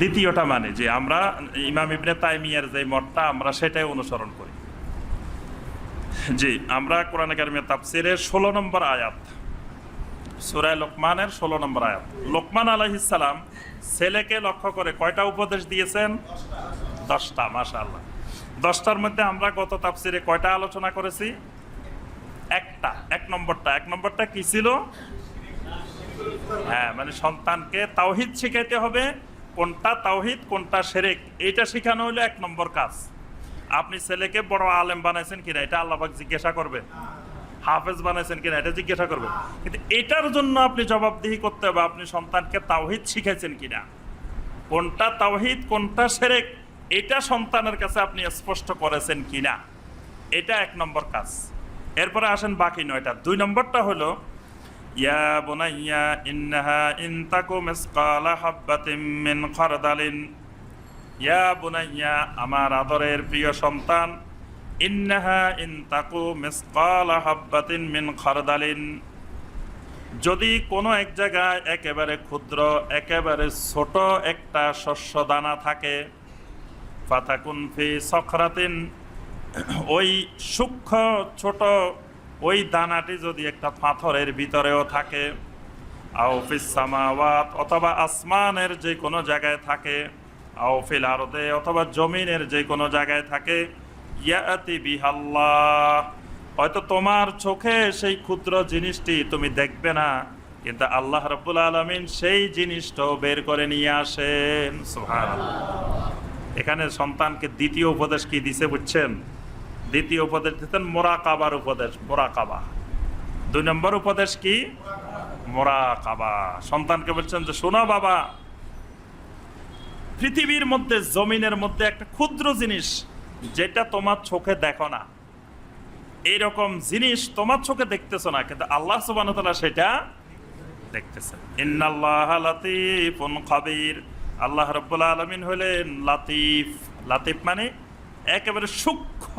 দ্বিতীয়টা মানে যে আমরা ইমাম ইবনে তাইমিয়ার যে মতটা, আমরা সেটাই অনুসরণ করি। জি, আমরা কোরআন কারিমের তাফসিরের ষোলো নম্বর আয়াত সুরায় লোকমানের ষোলো নম্বর আয়াত। লোকমান আলহিসাল্লাম ছেলেকে লক্ষ্য করে কয়টা উপদেশ দিয়েছেন? দশটা, মাশাআল্লাহ। দশটার মধ্যে আমরা গত তাফসিরে কয়টা আলোচনা করেছি? একটা, এক নম্বরটা। এক নম্বরটা কি ছিল? হ্যাঁ মানে সন্তানকে তাওহিদ শিখাইতে হবে কোনটা তাওহিদ, কোনটা সেরেক এইটা শেখানো হলো এক নম্বর কাজ। আপনি ছেলেকে বড় আলেম বানাইছেন কিনা, এটা আল্লাহবাক জিজ্ঞাসা করবে। হাফেজ বানাইছেন কিনা, এটা জিজ্ঞাসা করবে। কিন্তু এটার জন্য আপনি জবাবদিহি করতে হবে, আপনি সন্তানকে তাওহিদ শিখাইছেন কিনা। কোনটা তাওহিদ, কোনটা সেরেক এটা সন্তানের কাছে আপনি স্পষ্ট করেছেন কিনা। এটা এক নম্বর কাজ। এরপরে আসেন বাকি নয়টা। দুই নম্বরটা হলো ইয়া বুনাইয়া ইন্নাহা ইন তাকু মিসকালা হাব্বাতিম মিন খারদালিন ইয়া বুনাইয়া আমার আদরের প্রিয় সন্তান ইন্নাহা ইন তাকু মিসকালা মিন খারদালিন যদি কোনো এক জায়গায় একেবারে ক্ষুদ্র, একেবারে ছোট একটা শস্য দানা থাকে, ফাতাকুন সখরাতিন, ওই সূক্ষ্ম ছোট ওই দানাটি যদি একটা পাথরের ভিতরেও থাকে আউফিস সামাওয়াত, অথবা আসমানের যে কোনো জায়গায় থাকে আউফিল আরদে, অথবা জমিনের যে কোনো জায়গায় থাকে, ইয়াতি বিহাল্লাহ। হয়তো তোমার চোখে সেই ক্ষুদ্র জিনিসটি তুমি দেখবে না, কিন্তু আল্লাহ রব্বুল আলমিন সেই জিনিসটাও বের করে নিয়ে আসেন। এখানে সন্তানকে দ্বিতীয় উপদেশ কি দিছে বুঝছেন? দ্বিতীয় উপদেশ দিতেন মোরাকাবার উপদেশ, মোরাকাবা। দুই নম্বর উপদেশ কি? মোরাকাবা। সন্তানকে বলছেন যে, শোনো বাবা, পৃথিবীর মধ্যে, জমিনের মধ্যে একটা ক্ষুদ্র জিনিস যেটা তোমার চোখে দেখো না। এইরকম জিনিস তোমার চোখে দেখতেছো না, কিন্তু আল্লাহ সুবান সেটা দেখতেছেন। আল্লাহ রব্বুল আলমিন হলেন লাতিফ। লাতিফ মানে একেবারে সূক্ষ্ম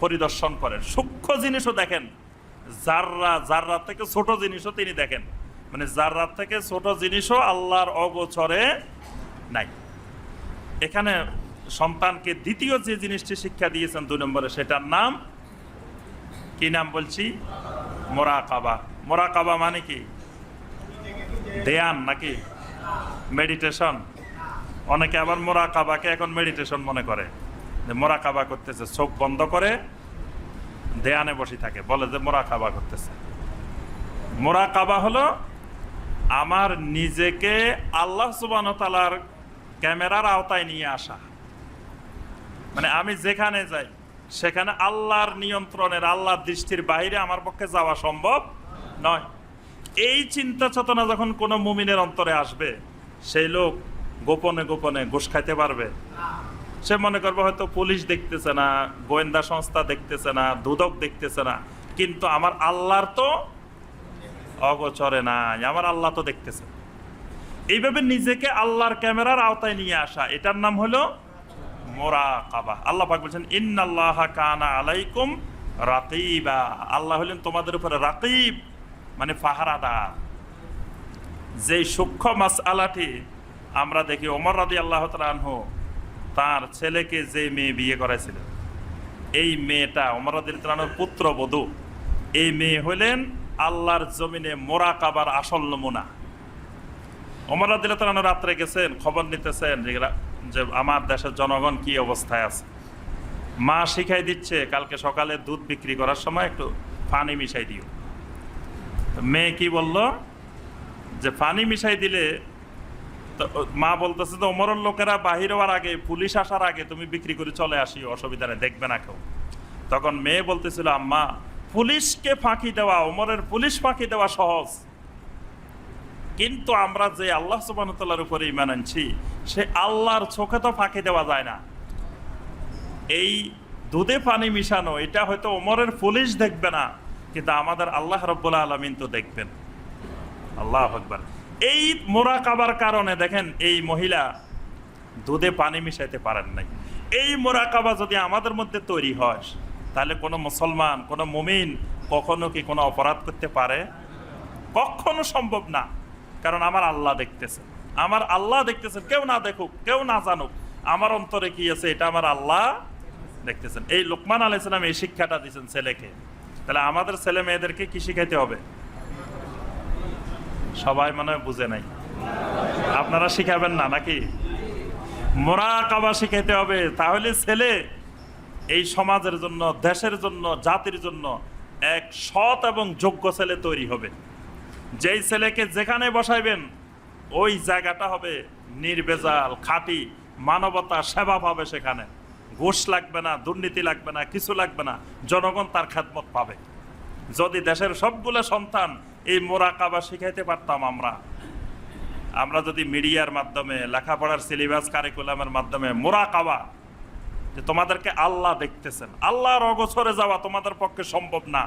পরিদর্শন করেন। সূক্ষ্ম জিনিসও দেখেন। জাররা জাররা থেকে ছোট জিনিসও তিনি দেখেন। মানে জাররা থেকে ছোট জিনিসও আল্লাহর অগোচরে নাই। এখানে সন্তানকে দ্বিতীয় যে জিনিসটি শিক্ষা দিয়েছেন দুই নম্বরে, সেটার নাম কি নাম বলছি? মোরাকাবা। মোরাকাবা মানে কি? দেয়ান নাকি? মেডিটেশন। অনেকে আবার মোরাকাবাকে এখন মেডিটেশন মনে করে, যে মোরাকাবা করতেছে, চোখ বন্ধ করে দেয়ানে বসে থাকে, বলে যে মোরাকাবা করতেছে। মোরাকাবা হলো আমার নিজেকে আল্লাহ সুবান তালার ক্যামেরার আওতায় নিয়ে আসা। মানে আমি যেখানে যাই, সেখানে আল্লাহর নিয়ন্ত্রণের, আল্লাহর দৃষ্টির বাইরে আমার পক্ষে যাওয়া সম্ভব নয়। এই চিন্তা চেতনা যখন কোনো মুমিনের অন্তরে আসবে, সেই লোক গোপনে গোপনে ঘুষ খাইতে পারবে। সে মনে করবে হয়তো পুলিশ দেখতেছে না, গোয়েন্দা সংস্থা দেখতেছে না, দুদক দেখতেছে না। কিন্তু আমার আল্লাহর তো অগোচরে নাই, আমার আল্লাহ তো দেখতেছে। এইভাবে নিজেকে আল্লাহর ক্যামেরার আওতায় নিয়ে আসা, এটার নাম হলো মোরা কাবা আল্লাহ পাক বলছেন, ইন্নাল্লাহ কানা আলাইকুম রাকিবা। আল্লাহ হলেন তোমাদের উপরে রাকিব মানে ফাহারাদার যে সূক্ষ্ম মাস আলাটি আমরা দেখি ওমর রাদি আল্লাহ তালহ তার ছেলেকে যে মেয়ে বিয়ে করাইছিলেন এই মেয়েটা ওমর রাদি তালহর পুত্র বধূ। এই মেয়ে হলেন আল্লাহর জমিনে মোরা কাবার আসল নমুনা। ওমর রাদিল্লাহ তালহ রাত্রে গেছেন, খবর নিতেছেন যে আমার দেশের জনগণ কি অবস্থায় আছে। মা শিখাই দিচ্ছে, কালকে সকালে দুধ বিক্রি করার সময় একটু পানি মিশাই দিও। মেয়ে কি বলল, যে পানি মিশাই দিলে মা বলতেছে যে, ওমরের লোকেরা বাহির হওয়ার আগে, পুলিশ আসার আগে তুমি বিক্রি করে চলে আসি অসুবিধা নেই, দেখবে না কেউ। তখন মেয়ে বলতেছিল, আম্মা, পুলিশকে ফাঁকি দেওয়া, ওমরের পুলিশ ফাঁকি দেওয়া সহজ। কিন্তু আমরা যে আল্লাহ সুবাহতাল্লার উপরে ইমান আনছি, সে আল্লাহর চোখে তো ফাঁকি দেওয়া যায় না। এই দুধে পানি মিশানো, এটা হয়তো ওমরের পুলিশ দেখবে না, কিন্তু আমাদের আল্লাহ রব্বুল আলমিন তো দেখবেন। আল্লাহ আকবার। এই মোরাকাবার কারণে দেখেন এই মহিলা দুধে পানি মিশাইতে পারেন নাই। এই মোরাকাবা যদি আমাদের মধ্যে তৈরি হয়, তাহলে কোনো মুসলমান, কোনো মুমিন কখনো কি কোনো অপরাধ করতে পারে? কখনো সম্ভব না। কারণ আমার আল্লাহ দেখতেছে। আমার আল্লাহ দেখতেছেন কেউ না দেখুক, কেউ না জানুক। আমার অন্তরে কি আছে, এটা আমার আল্লাহ দেখতেছেন। এই লোকমান আলাইসালাম এই শিক্ষাটা দিয়েছেন ছেলেকে। তাহলে আমাদের ছেলে মেয়েদেরকে কি শিখাইতে হবে? সবাই মনে বুঝে নাই। আপনারা শিখাবেন না নাকি? মোরাকাবা শিখাইতে হবে। তাহলে ছেলে, এই সমাজের জন্য, দেশের জন্য, জাতির জন্য এক সৎ এবং যোগ্য ছেলে তৈরি হবে। যেই ছেলেকে যেখানে বসাইবেন, ওই জায়গাটা হবে নির্বেজাল, খাঁটি, মানবতা, সেবা পাবে সেখানে। ঘুষ লাগবে না, দুর্নীতি লাগবে না, কিছু লাগবে না, জনগণ তার খেদমত পাবে। যদি দেশের সবগুলো সন্তান এই মোরাকাবা শিখাইতে পারতাম আমরা। আমরা যদি মিডিয়ার মাধ্যমে, লেখাপড়ার সিলেবাস কারিকুলামের মাধ্যমে মোরাকাবা, যে তোমাদেরকে আল্লাহ দেখতেছেন, আল্লাহর অগোছরে যাওয়া তোমাদের পক্ষে সম্ভব না।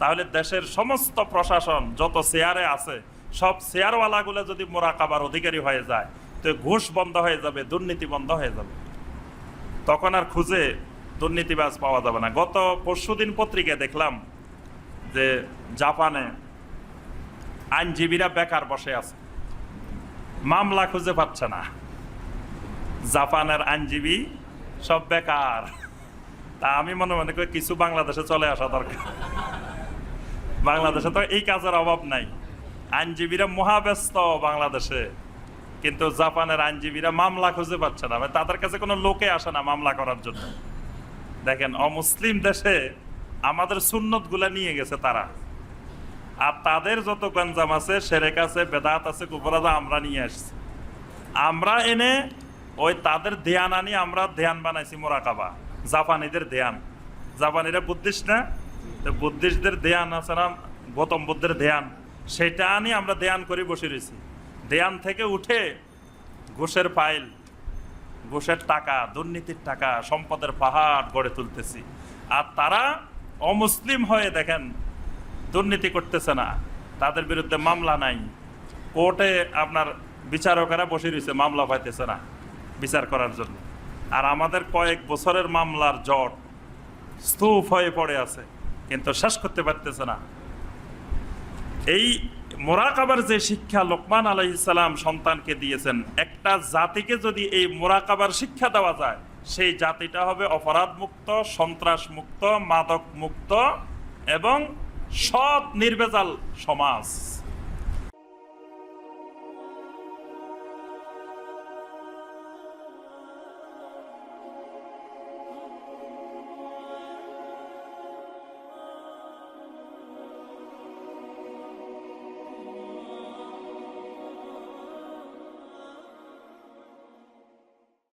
তাহলে দেশের সমস্ত প্রশাসন যত শেয়ারে আছে, সব শেয়ারওয়ালাগুলো যদি মোরাকাবার অধিকারী হয়ে যায়, তো ঘুষ বন্ধ হয়ে যাবে, দুর্নীতি বন্ধ হয়ে যাবে। তখন আর খুঁজে দুর্নীতিবাজ পাওয়া যাবে না। গত পরশুদিন পত্রিকায় দেখলাম যে জাপানে আইনজীবীরা বেকার বসে আছে। মামলা খুঁজে পাচ্ছে না। জাপানের আইনজীবী সব বেকার। তা আমি মনে মনে করি কিছু বাংলাদেশে চলে আসা দরকার। বাংলাদেশে তো এই কাজের অভাব নাই। আইনজীবীরা মহাব্যস্ত বাংলাদেশে। কিন্তু জাপানের আইনজীবীরা মামলা খুঁজে পাচ্ছে না। মানে তাদের কাছে কোনো লোকে আসে না মামলা করার জন্য। দেখেন, অমুসলিম দেশে আমাদের সুন্নতগুলা নিয়ে গেছে তারা। আর তাদের যত গঞ্জাম আছে, সেরেক আছে, বেদাত আছে কুপরাদা আমরা নিয়ে আসছি। আমরা এনে ওই তাদের ধ্যান আনি, আমরা ধ্যান বানাইছি মোরাকাবা। জাপানিদের ধ্যান। জাপানিরা বুদ্ধিস্ট না? তো বুদ্ধিস্টদের ধ্যান আছে না, গৌতম বুদ্ধের ধ্যান। সেটা আনি আমরা ধ্যান করে বসে রয়েছি। ধ্যান থেকে উঠে ঘুষের ফাইল, ঘুষের টাকা, দুর্নীতির টাকা, সম্পদের পাহাড় গড়ে তুলতেছি। আর তারা অমুসলিম হয়ে দেখেন দুর্নীতি করতেছে না। তাদের বিরুদ্ধে মামলা নাই। কোর্টে আপনার বিচারকেরা বসে রয়েছে, মামলা পাইতেছে না বিচার করার জন্য। আর আমাদের কয়েক বছরের মামলার জট স্তূপ হয়ে পড়ে আছে, কিন্তু শেষ করতে পারতেছে না। এই মোরাকাবার যে শিক্ষা লোকমান আলাইসালাম সন্তানকে দিয়েছেন, একটা জাতিকে যদি এই মোরাকাবার শিক্ষা দেওয়া যায়, সেই জাতিটা হবে অপরাধ মুক্ত সন্ত্রাস মুক্ত মাদক মুক্ত এবং সৎ নির্বেজাল সমাজ।